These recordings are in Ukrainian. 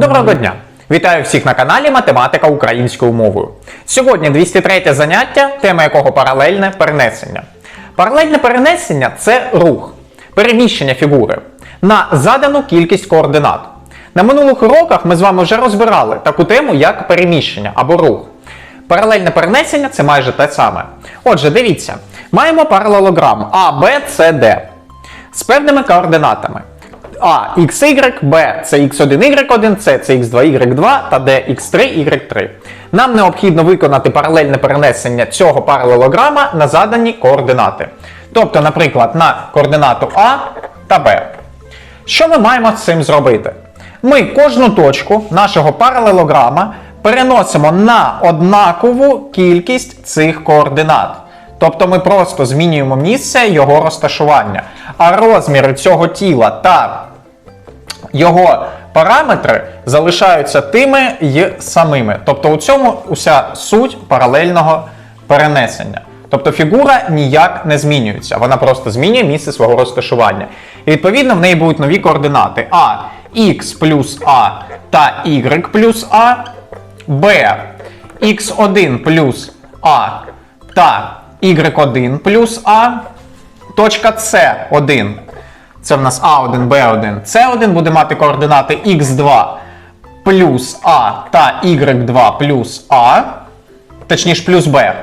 Доброго дня! Вітаю всіх на каналі Математика українською мовою. Сьогодні 203 заняття, тема якого паралельне перенесення. Паралельне перенесення це рух, переміщення фігури на задану кількість координат. На минулих уроках ми з вами вже розбирали таку тему, як переміщення або рух. Паралельне перенесення це майже те саме. Отже, дивіться, маємо паралелограм А, Б, С, Д з певними координатами. А, XY, Б це X1, Y1, С це X2, Y2 та D, X3, Y3. Нам необхідно виконати паралельне перенесення цього паралелограма на задані координати. Тобто, наприклад, на координату А та Б. Що ми маємо з цим зробити? Ми кожну точку нашого паралелограма переносимо на однакову кількість цих координат. Тобто ми просто змінюємо місце його розташування. А розміри цього тіла та його параметри залишаються тими й самими. Тобто у цьому уся суть паралельного перенесення. Тобто фігура ніяк не змінюється, вона просто змінює місце свого розташування. І відповідно в неї будуть нові координати А, Х плюс А та Y плюс А, Б, Х1 плюс А та Y1 плюс А, точка С1 це в нас А1, Б1, С1 буде мати координати Х2 плюс А та Y2 плюс А, точніше плюс Б.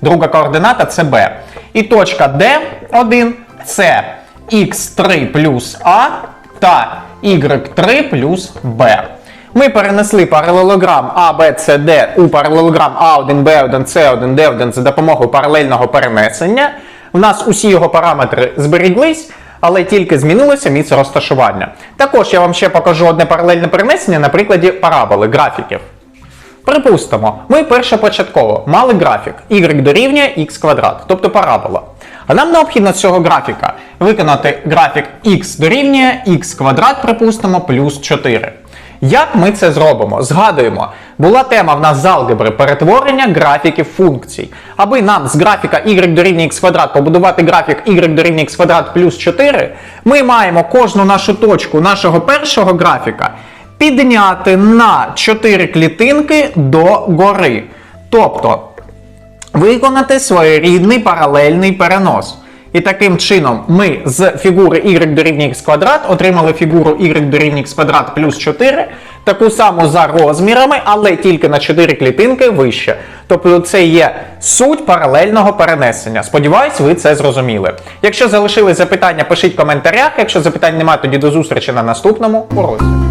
Друга координата це Б. І точка D1 це Х3 плюс А та Y3 плюс Б. Ми перенесли паралелограм А, Б, С, Д у паралелограм А1, Б1, С1, Д1 за допомогою паралельного перенесення. У нас усі його параметри зберіглись, але тільки змінилося місце розташування. Також я вам ще покажу одне паралельне перенесення на прикладі параболи, графіків. Припустимо, ми першопочатково мали графік y дорівнює x квадрат, тобто парабола. А нам необхідно з цього графіка виконати графік x дорівнює x квадрат, припустимо, плюс 4. Як ми це зробимо? Згадуємо, була тема в нас з алгебри перетворення графіків функцій. Аби нам з графіка y дорівнює x квадрат побудувати графік y дорівнює x квадрат плюс 4, ми маємо кожну нашу точку нашого першого графіка підняти на 4 клітинки до гори. Тобто виконати своєрідний паралельний перенос. І таким чином ми з фігури y дорівнює x квадрат отримали фігуру y дорівнює x квадрат плюс 4, таку саму за розмірами, але тільки на 4 клітинки вище. Тобто це є суть паралельного перенесення. Сподіваюсь, ви це зрозуміли. Якщо залишили запитання, пишіть в коментарях. Якщо запитань немає, тоді до зустрічі на наступному уроці.